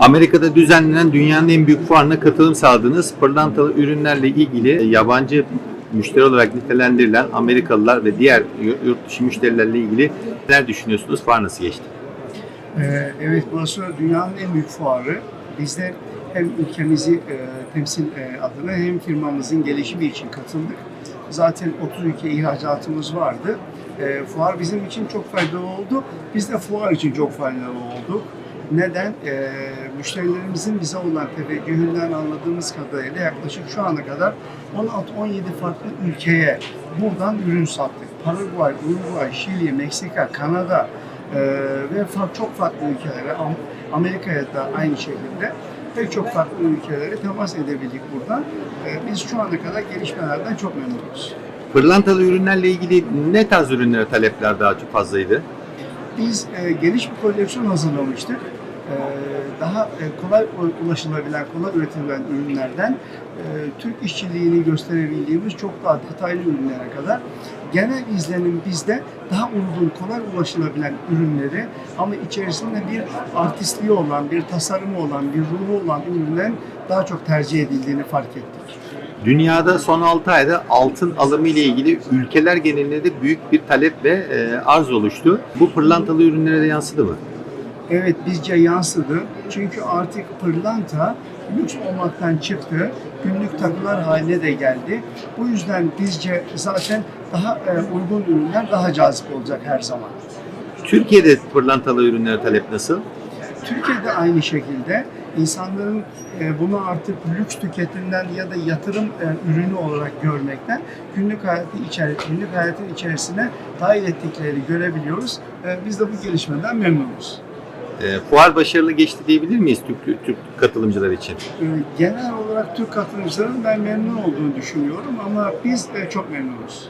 Amerika'da düzenlenen dünyanın en büyük fuarına katılım sağladığınız pırlantalı ürünlerle ilgili yabancı müşteri olarak nitelendirilen Amerikalılar ve diğer yurt dışı müşterilerle ilgili neler düşünüyorsunuz? Fuar nasıl geçti? Ee, Evet, burası dünyanın en büyük fuarı. Biz de hem ülkemizi e, temsil e, adına hem firmamızın gelişimi için katıldık. Zaten 30 ülke ihracatımız vardı. E, fuar bizim için çok faydalı oldu. Biz de fuar için çok faydalı olduk. Neden? E, müşterilerimizin bize olan teveccühünden anladığımız kadarıyla yaklaşık şu ana kadar 16-17 farklı ülkeye buradan ürün sattık. Paraguay, Uruguay, Şili, Meksika, Kanada, ee, ve çok farklı ülkelere, Am- Amerika'ya da aynı şekilde pek çok farklı ülkelere temas edebildik buradan. Ee, biz şu ana kadar gelişmelerden çok memnunuz. Pırlantalı ürünlerle ilgili ne tarz ürünlere talepler daha çok fazlaydı? Biz e, geniş bir koleksiyon hazırlamıştık. Ee, daha e, kolay ulaşılabilen, kolay üretilen ürünlerden e, Türk işçiliğini gösterebildiğimiz çok daha detaylı ürünlere kadar genel izlenim bizde daha uygun, kolay ulaşılabilen ürünleri ama içerisinde bir artistliği olan, bir tasarımı olan, bir ruhu olan ürünlerin daha çok tercih edildiğini fark ettik. Dünyada son 6 ayda altın alımı ile ilgili ülkeler genelinde de büyük bir talep ve e, arz oluştu. Bu pırlantalı ürünlere de yansıdı mı? Evet bizce yansıdı. Çünkü artık pırlanta lüks olmaktan çıktı. Günlük takılar haline de geldi. Bu yüzden bizce zaten daha e, uygun ürünler daha cazip olacak her zaman. Türkiye'de pırlantalı ürünlere talep nasıl? Türkiye'de aynı şekilde insanların e, bunu artık lüks tüketimden ya da yatırım e, ürünü olarak görmekten günlük hayatı içeri, günlük hayatın içerisine dahil ettikleri görebiliyoruz. E, Biz de bu gelişmeden memnunuz. E, fuar başarılı geçti diyebilir miyiz Türk, Türk katılımcılar için? Ee, genel olarak Türk katılımcıların ben memnun olduğunu düşünüyorum ama biz e, çok memnunuz.